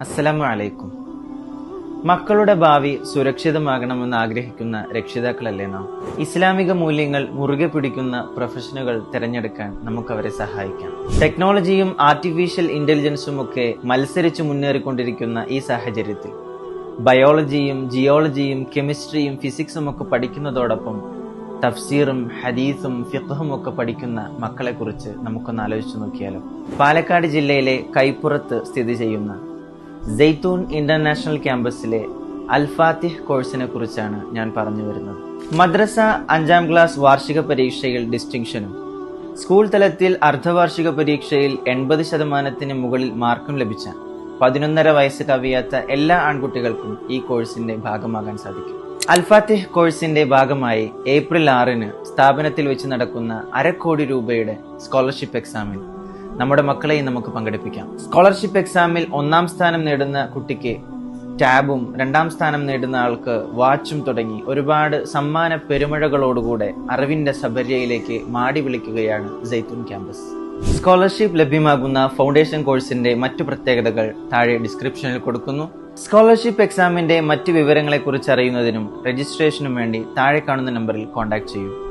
അസ്സലാമു അലൈക്കും മക്കളുടെ ഭാവി സുരക്ഷിതമാകണമെന്ന് ആഗ്രഹിക്കുന്ന രക്ഷിതാക്കളല്ലേ നാം? ഇസ്ലാമിക മൂല്യങ്ങൾ മുറുകെ പിടിക്കുന്ന പ്രൊഫഷനുകൾ തിരഞ്ഞെടുക്കാൻ നമുക്ക് അവരെ സഹായിക്കാം. ടെക്നോളജിയും ആർട്ടിഫിഷ്യൽ ഇന്റലിജൻസും ഒക്കെ മത്സരിച്ച് മുന്നേറിക്കൊണ്ടിരിക്കുന്ന ഈ സാഹചര്യത്തിൽ ബയോളജിയും ജിയോളജിയും കെമിസ്ട്രിയും ഫിസിക്സും ഒക്കെ പഠിക്കുന്നതോടൊപ്പം തഫ്സീറും ഹദീസും ഫിഖും ഒക്കെ പഠിക്കുന്ന മക്കളെക്കുറിച്ച് നമുക്കൊന്ന് ആലോചിച്ചു നോക്കിയാലോ? പാലക്കാട് ജില്ലയിലെ കൈപ്പുറത്ത് സ്ഥിതി ചെയ്യുന്ന ജെയ്ത്തൂൻ ഇന്റർനാഷണൽ ക്യാമ്പസിലെ അൽഫാത്തിഹ് കോഴ്സിനെ കുറിച്ചാണ് ഞാൻ പറഞ്ഞു വരുന്നത്. മദ്രസ അഞ്ചാം ക്ലാസ് വാർഷിക പരീക്ഷയിൽ ഡിസ്റ്റിങ്ഷനും സ്കൂൾ തലത്തിൽ അർദ്ധവാർഷിക പരീക്ഷയിൽ എൺപത് ശതമാനത്തിന് മുകളിൽ മാർക്കും ലഭിച്ച പതിനൊന്നര വയസ്സ് കവിയാത്ത എല്ലാ ആൺകുട്ടികൾക്കും ഈ കോഴ്സിന്റെ ഭാഗമാകാൻ സാധിക്കും. അൽഫാത്തിഹ് കോഴ്സിന്റെ ഭാഗമായി ഏപ്രിൽ ആറിന് സ്ഥാപനത്തിൽ വെച്ച് നടക്കുന്ന അരക്കോടി രൂപയുടെ സ്കോളർഷിപ്പ് എക്സാമിൽ നമ്മുടെ മക്കളെയും നമുക്ക് പങ്കെടുപ്പിക്കാം. സ്കോളർഷിപ്പ് എക്സാമിൽ ഒന്നാം സ്ഥാനം നേടുന്ന കുട്ടിക്ക് ടാബും രണ്ടാം സ്ഥാനം നേടുന്ന ആൾക്ക് വാച്ചും തുടങ്ങി ഒരുപാട് സമ്മാന പെരുമഴകളോടുകൂടെ അറിവിന്റെ സബര്യയിലേക്ക് മാടി വിളിക്കുകയാണ് ജയ്തുൻ ക്യാമ്പസ്. സ്കോളർഷിപ്പ് ലഭ്യമാകുന്ന ഫൗണ്ടേഷൻ കോഴ്സിന്റെ മറ്റു പ്രത്യേകതകൾ താഴെ ഡിസ്ക്രിപ്ഷനിൽ കൊടുക്കുന്നു. സ്കോളർഷിപ്പ് എക്സാമിന്റെ മറ്റു വിവരങ്ങളെക്കുറിച്ച് അറിയുന്നതിനും രജിസ്ട്രേഷനും വേണ്ടി താഴെ കാണുന്ന നമ്പറിൽ കോൺടാക്ട് ചെയ്യൂ.